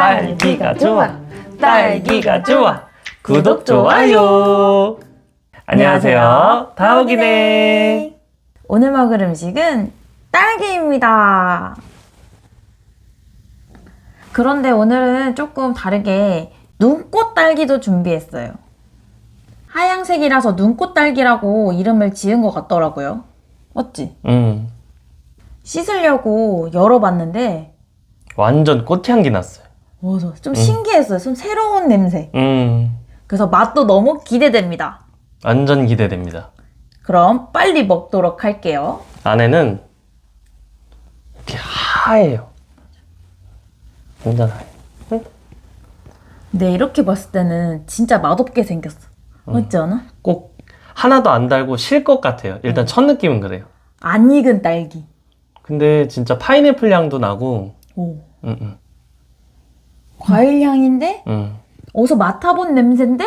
딸기가 좋아. 딸기가 좋아. 구독 좋아요. 안녕하세요. 다옥이네. 오늘 먹을 음식은 딸기입니다. 그런데 오늘은 조금 다르게 눈꽃 딸기도 준비했어요. 하양색이라서 눈꽃 딸기라고 이름을 지은 것 같더라고요. 맞지? 음, 씻으려고 열어봤는데 완전 꽃향기 났어요. 맞아. 좀 신기했어요. 좀 새로운 냄새. 음, 그래서 맛도 너무 기대됩니다. 완전 기대됩니다. 그럼 빨리 먹도록 할게요. 안에는 이렇게 하얘요. 완전 하얘. 근데 이렇게 봤을 때는 진짜 맛없게 생겼어. 맞지 않아? 꼭 하나도 안 달고 실 것 같아요. 일단 첫 느낌은 그래요. 안 익은 딸기. 근데 진짜 파인애플 향도 나고, 오. 음, 음, 과일 향인데 음. 어디서 맡아본 냄새인데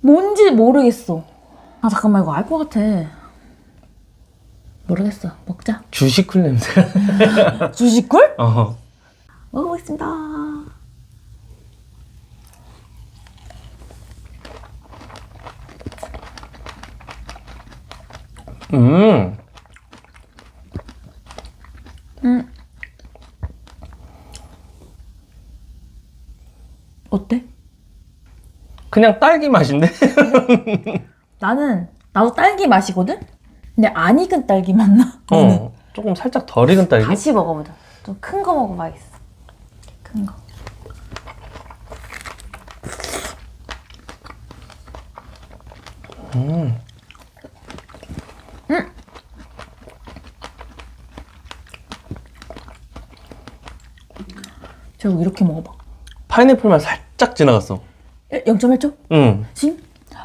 뭔지 모르겠어. 아 잠깐만 이거 알 것 같아. 모르겠어. 먹자. 주식쿨 냄새가. 주식꿀? 어. 먹어보겠습니다. 음. 어때? 그냥 딸기 맛인데? 나는 나도 딸기 맛이거든. 근데 안 익은 딸기 맛 나. 어. 조금 살짝 덜 익은 딸기? 다시 먹어보자. 좀 큰 거 먹어봐야겠어. 큰 거. 저 이렇게 먹어봐. 파인애플 맛 살 짝 지나갔어. 0.1초? 응. 지?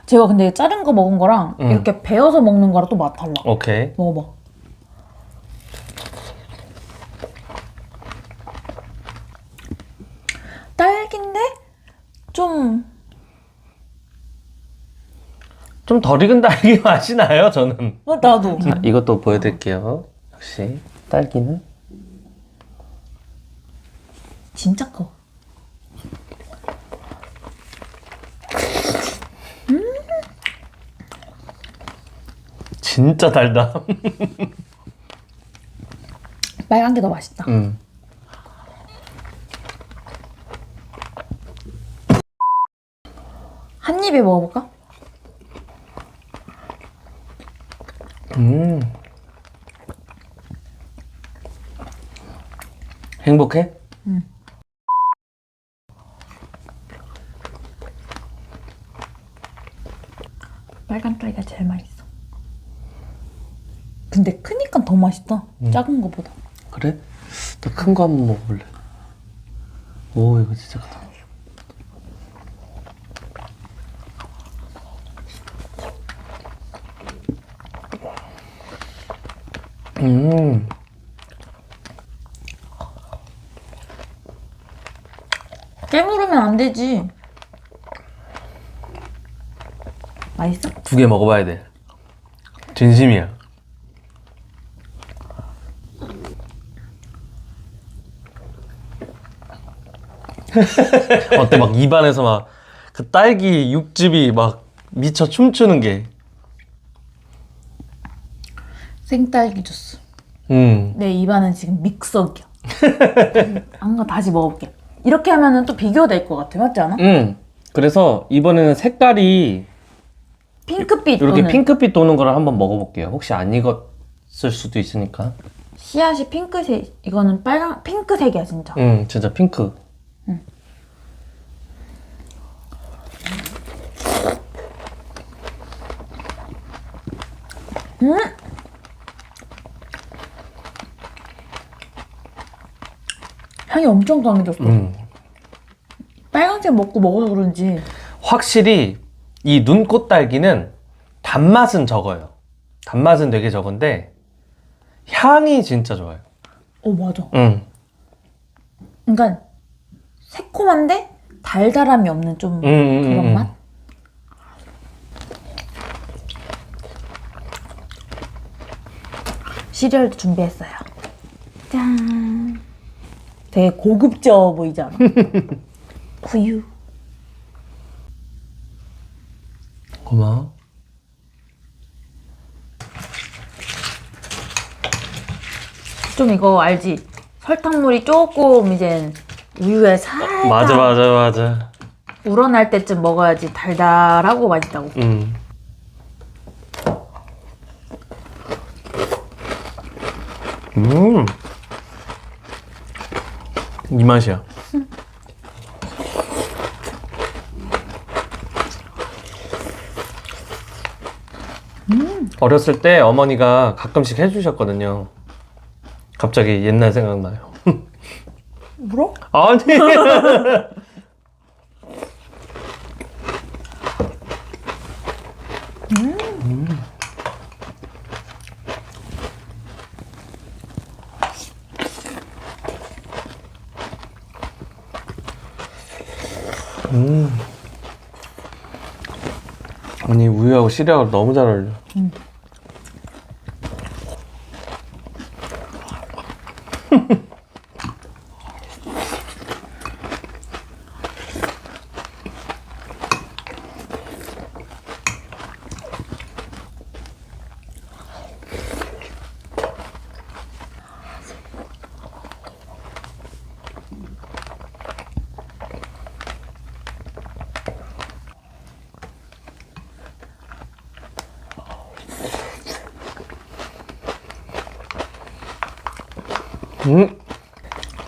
제가 근데 자른 거 먹은 거랑 응. 이렇게 베어서 먹는 거랑 또 맛 달라. 오케이. 먹어봐. 딸기인데 좀 좀 덜 익은 딸기 맛이 나요, 저는. 어, 나도 자, 이것도 보여드릴게요. 역시 딸기는 진짜 커. 진짜 달다. 빨간 게 더 맛있다. 음. 한 입에 먹어볼까? 음. 행복해? 빨간 딸기가 제일 맛있어. 근데 크니까 더 맛있다. 작은 거보다. 그래? 나 큰 거 한번 먹어볼래. 오, 이거 진짜 크다. 음. 깨물으면 안 되지. 맛있어? 두 개 먹어봐야 돼. 진심이야. 어때 막 입안에서 막 그 딸기 육즙이 막 미쳐 춤추는 게. 생딸기 주스. 음. 내 입안은 지금 믹서기야. 한거 다시 먹어볼게. 이렇게 하면은 또 비교될 것 같아. 맞지 않아? 음. 그래서 이번에는 색깔이 핑크빛 이렇게 또는 핑크빛 도는 거를 한번 먹어볼게요. 혹시 안 익었을 수도 있으니까. 씨앗이 핑크색. 이거는 빨간 핑크색이야 진짜. 음, 진짜 핑크. 향이 엄청 강해졌어. 음. 빨간색 먹고 먹어서 그런지 확실히 이 눈꽃 딸기는 단맛은 적어요. 단맛은 되게 적은데 향이 진짜 좋아요. 어 맞아. 음. 그러니까 새콤한데 달달함이 없는 좀 음, 음, 그런 음. 맛? 시리얼도 준비했어요. 짠. 되게 고급져 보이지 않아? 우유. 고마워. 좀 이거 알지? 설탕물이 조금 이제 우유에 살짝 맞아 맞아 맞아. 우러날 때쯤 먹어야지 달달하고 맛있다고. 음. 음. 이 맛이야. 어렸을 때 어머니가 가끔씩 해주셨거든요. 갑자기 옛날 생각나요. 물어? 아니. 음. 시리얼 너무 잘 어울려. 음.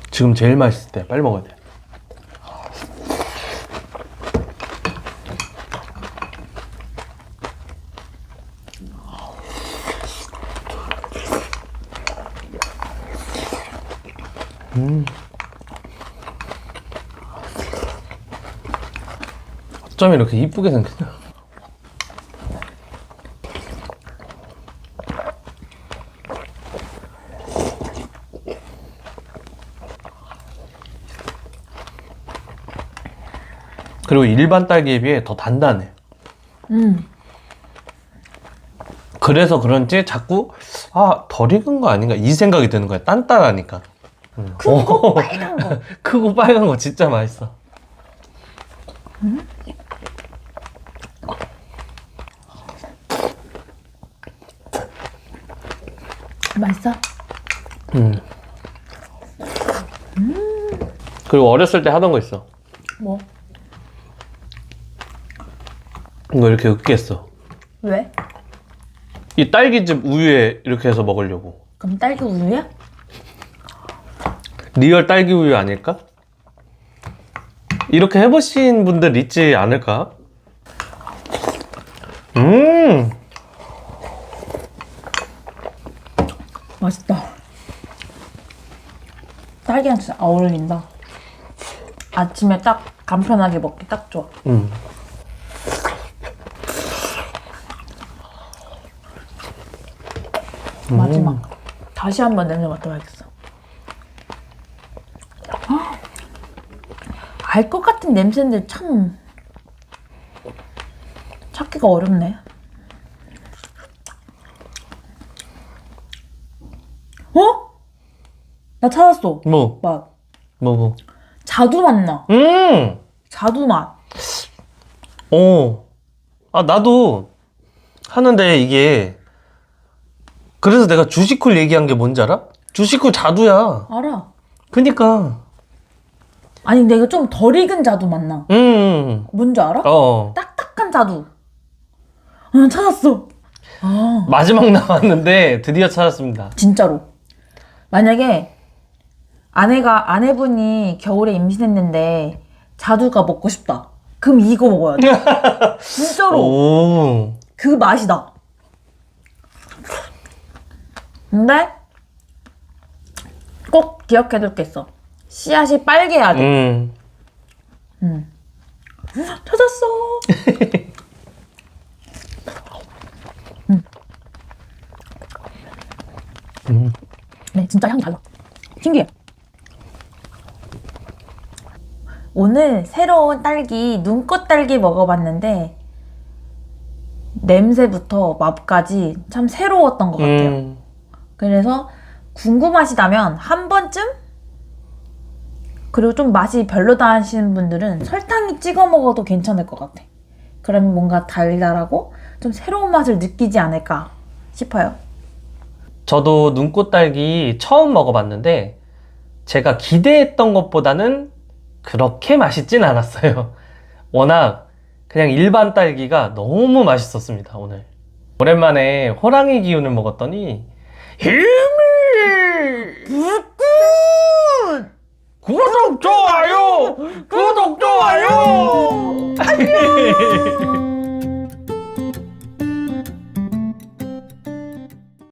지금 제일 맛있을 때 빨리 먹어야 돼. 음. 어쩜 이렇게 이쁘게 생겼냐? 그리고 일반 딸기에 비해 더 단단해. 음. 그래서 그런지 자꾸 아 덜 익은 거 아닌가 이 생각이 드는 거야. 단단하니까. 음. 크고 빨간 거. 크고 빨간 거 진짜 맛있어. 맛있어? 음. 그리고 어렸을 때 하던 거 있어. 뭐? 이거 이렇게 으깼어. 왜? 이 딸기즙 우유에 이렇게 해서 먹으려고. 그럼 딸기 우유야? 리얼 딸기 우유 아닐까? 이렇게 해보신 분들 있지 않을까? 음, 맛있다. 딸기랑 진짜 어울린다. 아침에 딱 간편하게 먹기 딱 좋아. 음. 마지막. 다시 한번 냄새 맡아봐야겠어. 알 것 같은 냄새인데 참 찾기가 어렵네. 어? 나 찾았어. 뭐, 맛. 뭐, 뭐. 자두 맛 나. 음, 자두 맛. 어. 아, 나도 하는데 이게, 그래서 내가 주식쿨 얘기한 게 뭔지 알아? 주식쿨 자두야. 알아. 그니까. 아니 이거 좀덜 익은 자두 맛 나. 음, 뭔지 알아? 어. 딱딱한 자두. 아, 찾았어. 아, 마지막 남았는데 드디어 찾았습니다. 진짜로. 만약에 아내가 아내분이 겨울에 임신했는데 자두가 먹고 싶다. 그럼 이거 먹어야 돼. 진짜로 오. 그 맛이다. 근데 꼭 기억해둘 게 있어. 씨앗이 빨개야 돼. 음. 찾았어. 음. 네, 진짜 향이 달라. 신기해. 오늘 새로운 딸기, 눈꽃 딸기 먹어봤는데, 냄새부터 맛까지 참 새로웠던 것 같아요. 음. 그래서 궁금하시다면 한 번쯤 그리고 좀 맛이 별로다 하시는 분들은 설탕이 찍어 먹어도 괜찮을 것 같아. 그러면 뭔가 달달하고 좀 새로운 맛을 느끼지 않을까 싶어요. 저도 눈꽃 딸기 처음 먹어봤는데 제가 기대했던 것보다는 그렇게 맛있진 않았어요. 워낙 그냥 일반 딸기가 너무 맛있었습니다, 오늘. 오랜만에 호랑이 기운을 먹었더니 힘이 불끈 구독 좋아요! 구독 좋아요! 안녕!